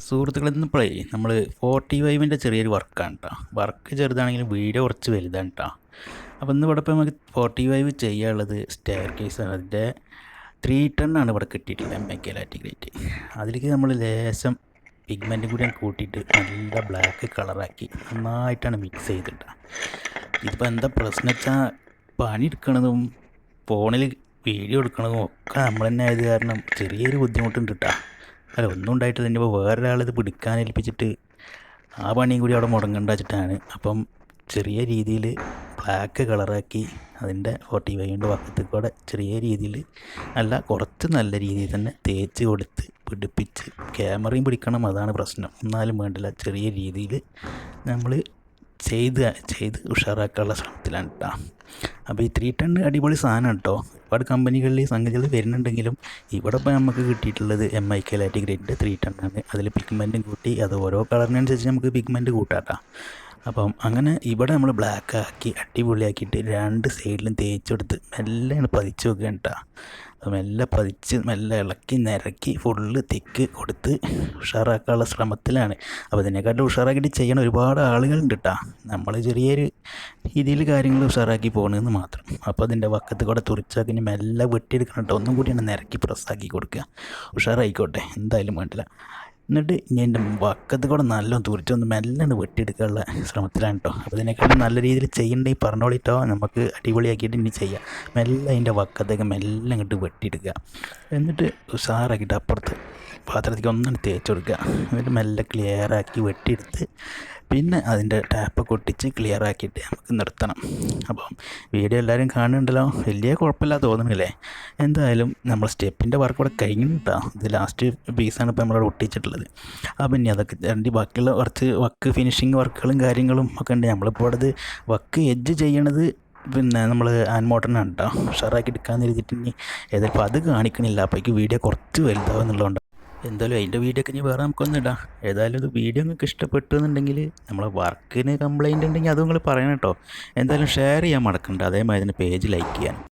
സുഹൃത്തുക്കളെ പ്ലേ നമ്മൾ ഫോർട്ടി ഫൈവിന്റെ ചെറിയൊരു വർക്കാണ് കേട്ടോ വർക്ക് ചെറുതാണെങ്കിലും വീഡിയോ കുറച്ച് വലുതാണ് കേട്ടോ അപ്പോൾ ഇന്ന് ഇവിടെ ഇപ്പോൾ നമുക്ക് ഫോർട്ടി ഫൈവ് ചെയ്യാനുള്ളത് സ്റ്റെയർ കേസാണ് അതിന്റെ ത്രീ ആണ് ഇവിടെ കിട്ടിയിട്ടുള്ളത് എം എ കെ ലാറ്റിഗ്രേറ്റ് അതിലേക്ക് നമ്മൾ ലേശം പിഗ്മെന്റ് കൂടി കൂട്ടിയിട്ട് നല്ല ബ്ലാക്ക് കളറാക്കി നന്നായിട്ടാണ് മിക്സ് ചെയ്തിട്ട് ഇതിപ്പോൾ എന്താ പ്രശ്നം വെച്ചാൽ പണി എടുക്കണതും ഫോണിൽ വീഡിയോ എടുക്കണതും ഒക്കെ നമ്മൾ തന്നെ ആയത് കാരണം ചെറിയൊരു ബുദ്ധിമുട്ടുണ്ട് കേട്ടോ അല്ല ഒന്നും ഉണ്ടായിട്ട് തന്നെ വേറൊരാൾ ഇത് പിടിക്കാൻ ഏൽപ്പിച്ചിട്ട് ആ പണിയും കൂടി അവിടെ മുടങ്ങണ്ട വെച്ചിട്ടാണ്. അപ്പം ചെറിയ രീതിയിൽ ബ്ലാക്ക് കളറാക്കി അതിന്റെ ഫോർട്ടി ഫൈവിന്റെ വക്കത്തിൽ കൂടെ ചെറിയ രീതിയിൽ അല്ല കുറച്ച് നല്ല രീതിയിൽ തന്നെ തേച്ച് കൊടുത്ത് പിടിപ്പിച്ച് ക്യാമറയും പിടിക്കണം. അതാണ് പ്രശ്നം. എന്നാലും വേണ്ടില്ല. ചെറിയ രീതിയിൽ നമ്മൾ ചെയ്ത് ചെയ്ത് ഉഷാറാക്കാനുള്ള ശ്രമത്തിലാണ് കേട്ടോ അപ്പോൾ ഈ ത്രീ ടൺ അടിപൊളി സാധനം കേട്ടോ ഒരുപാട് കമ്പനികളിൽ സംഗതികൾ വരുന്നുണ്ടെങ്കിലും ഇവിടെ ഇപ്പോൾ നമുക്ക് കിട്ടിയിട്ടുള്ളത് എം ഐ കെ ലാറ്റിഗ്രേറ്റിന്റെ ത്രീ ടൺ ആണ്. അതിൽ പിഗ്മെന്റും കൂട്ടി അത് ഓരോ കളറിനനുസരിച്ച് നമുക്ക് പിഗ്മെന്റ് കൂട്ടാട്ടോ. അപ്പം അങ്ങനെ ഇവിടെ നമ്മൾ ബ്ലാക്ക് ആക്കി അടിപൊളിയാക്കിയിട്ട് രണ്ട് സൈഡിലും തേച്ചെടുത്ത് മെല്ലെയാണ് പതിച്ച് വെക്കുകയാണ് കേട്ടോ. അപ്പം മെല്ലെ പതിച്ച് മെല്ലെ ഇളക്കി നിരക്കി ഫുള്ള് തിക്ക് കൊടുത്ത് ഉഷാറാക്കാനുള്ള ശ്രമത്തിലാണ്. അപ്പോൾ ഇതിനെക്കാട്ടും ഉഷാറാക്കിയിട്ട് ചെയ്യണ ഒരുപാട് ആളുകളുണ്ട് കേട്ടോ. നമ്മൾ ചെറിയൊരു രീതിയിൽ കാര്യങ്ങൾ ഉഷാറാക്കി പോകണമെന്ന് മാത്രം. അപ്പോൾ അതിന്റെ വക്കത്ത് കൂടെ തുറിച്ചാക്കി മെല്ലെ വെട്ടിയെടുക്കണം കേട്ടോ. ഒന്നും കൂടിയാണ് നിരക്കി പ്രസ്സാക്കി കൊടുക്കുക. ഉഷാറായിക്കോട്ടെ. എന്തായാലും വേണ്ടില്ല. എന്നിട്ട് ഇനി എന്റെ വക്കത്ത് കൂടെ നല്ലോണം തുറിച്ചൊന്ന് മെല്ലാണ് വെട്ടിയെടുക്കാനുള്ള ശ്രമത്തിലാണ് കേട്ടോ അപ്പോൾ ഇതിനേക്കാളും നല്ല രീതിയിൽ ചെയ്യണ്ടേ പറഞ്ഞോളിട്ടോ. നമുക്ക് അടിപൊളിയാക്കിയിട്ട് ഇനി ചെയ്യാം. മെല്ലെ അതിന്റെ വക്കത്തേക്ക് മെല്ലെ അങ്ങോട്ട് വെട്ടിയെടുക്കുക. എന്നിട്ട് ഉഷാറാക്കിയിട്ട് അപ്പുറത്ത് പാത്രത്തേക്ക് ഒന്നും തേച്ച് കൊടുക്കുക. എന്നിട്ട് മെല്ലെ ക്ലിയറാക്കി വെട്ടിയെടുത്ത് പിന്നെ അതിന്റെ ടാപ്പ് കൊട്ടിച്ച് ക്ലിയർ ആക്കിയിട്ട് നമുക്ക് നിർത്തണം. അപ്പം വീഡിയോ എല്ലാവരും കാണുന്നുണ്ടല്ലോ. വലിയ കുഴപ്പമില്ല തോന്നുന്നില്ലേ എന്തായാലും നമ്മൾ സ്റ്റെപ്പിന്റെ വർക്ക് കൂടെ കഴിഞ്ഞിട്ടാ. ഇത് ലാസ്റ്റ് പീസാണ് ഇപ്പോൾ നമ്മളവിടെ ഒട്ടിച്ചിട്ടുള്ളത്. അപ്പം ഇനി അതൊക്കെ രണ്ട് ബാക്കിയുള്ള കുറച്ച് വർക്ക് ഫിനിഷിങ് വർക്കുകളും കാര്യങ്ങളും ഒക്കെ ഉണ്ട്. നമ്മളിപ്പോൾ ഇവിടെ വക്ക് വർക്ക് എഡ്ജ് ചെയ്യണത് പിന്നെ നമ്മൾ ആൻഡ് മോട്ടറിനാണ് കേട്ടോ ഉഷാറാക്കി എടുക്കാമെന്ന് എഴുതിയിട്ട് ഇനി ഏതായാലും അത് കാണിക്കണില്ല. അപ്പോഴേക്ക് വീഡിയോ കുറച്ച് വലുതാവും എന്നുള്ളതുകൊണ്ട് എന്തായാലും അതിന്റെ വീഡിയോ ഒക്കെ ഇനി വേറെ നമുക്കൊന്നും ഇടാം. ഏതായാലും ഇത് വീഡിയോ നിങ്ങൾക്ക് ഇഷ്ടപ്പെട്ടു എന്നുണ്ടെങ്കിൽ നമ്മളെ വർക്കിന് കംപ്ലൈന്റ് ഉണ്ടെങ്കിൽ അതും നിങ്ങൾ പറയണം കേട്ടോ. എന്തായാലും ഷെയർ ചെയ്യാൻ മറക്കണ്ട. അതേമാതിരി തന്നെ പേജ് ലൈക്ക് ചെയ്യാൻ